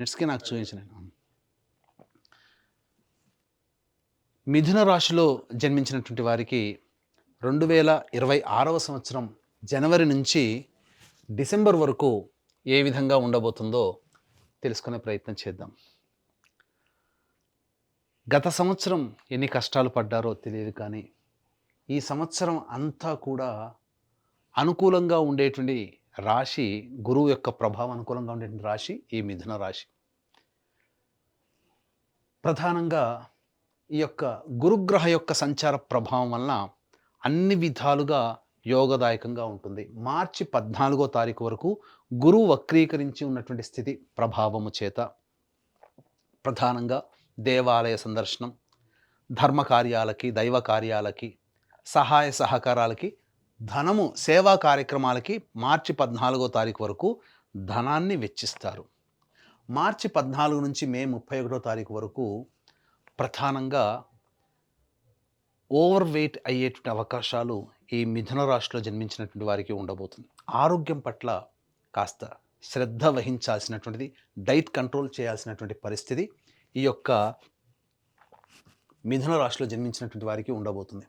నెట్స్కి నాకు చూపించిన మిథున రాశిలో జన్మించినటువంటి వారికి రెండు వేల ఇరవై ఆరవ సంవత్సరం జనవరి నుంచి డిసెంబర్ వరకు ఏ విధంగా ఉండబోతుందో తెలుసుకునే ప్రయత్నం చేద్దాం. గత సంవత్సరం ఎన్ని కష్టాలు పడ్డారో తెలియదు కానీ ఈ సంవత్సరం అంతా కూడా అనుకూలంగా ఉండేటువంటి రాశి గురువు యొక్క ప్రభావం అనుకూలంగా ఉండేటువంటి రాశి ఈ మిథున రాశి. ప్రధానంగా ఈ యొక్క గురుగ్రహ యొక్క సంచార ప్రభావం వలన అన్ని విధాలుగా యోగదాయకంగా ఉంటుంది. మార్చి పద్నాలుగో తారీఖు వరకు గురువు వక్రీకరించి ఉన్నటువంటి స్థితి ప్రభావము చేత. ప్రధానంగా దేవాలయ సందర్శనం ధర్మ కార్యాలకి దైవ కార్యాలకి సహాయ సహకారాలకి ధనము సేవా కార్యక్రమాలకి మార్చి పద్నాలుగో తారీఖు వరకు ధనాన్ని వెచ్చిస్తారు. మార్చి పద్నాలుగు నుంచి మే ముప్పై ఒకటో తారీఖు వరకు ప్రధానంగా ఓవర్ వెయిట్ అయ్యేటువంటి అవకాశాలు ఈ మిథున రాశిలో జన్మించినటువంటి వారికి ఉండబోతుంది. ఆరోగ్యం పట్ల కాస్త శ్రద్ధ వహించాల్సినటువంటిది డైట్ కంట్రోల్ చేయాల్సినటువంటి పరిస్థితి ఈ యొక్క మిథున రాశిలో జన్మించినటువంటి వారికి ఉండబోతుంది.